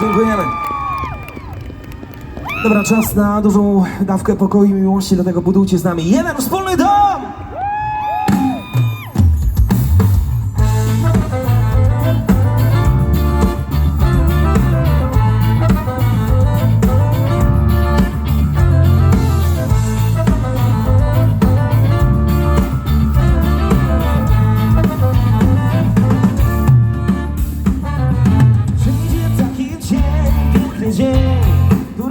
Dziękujemy. Dobra, czas na dużą dawkę pokoju i miłości, dlatego budujcie z nami jeden wspólny dom!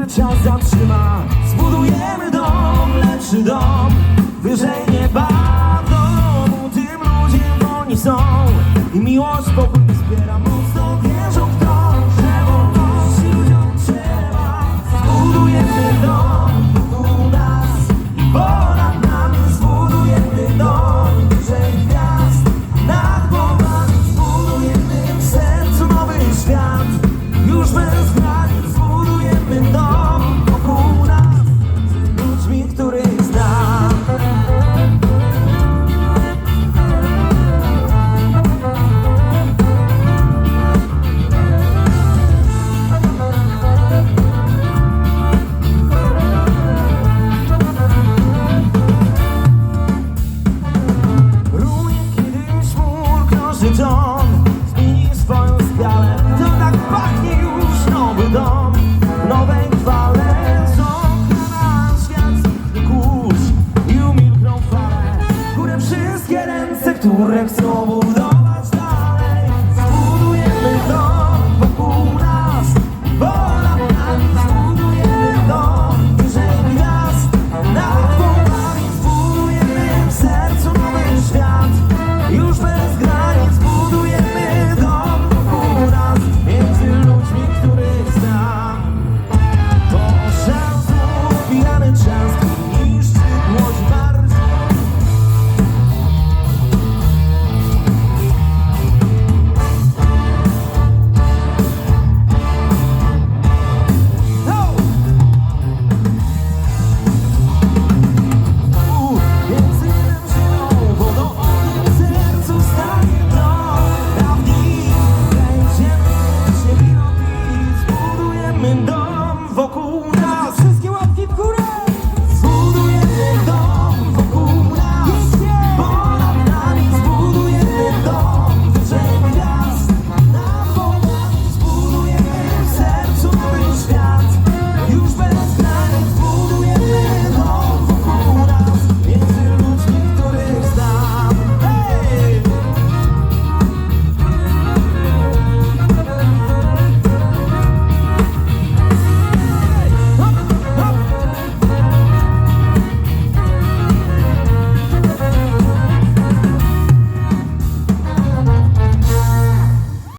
Czas zatrzyma. Zbudujemy dom, lepszy dom, wyżej nieba w domu. Tym ludziom oni są i miłość wspiera. dom swoją skalę To tak pachnie już nowy dom w nowej chwale Zochana świat kurz i umilkną fale Górę wszystkie ręce, które chcą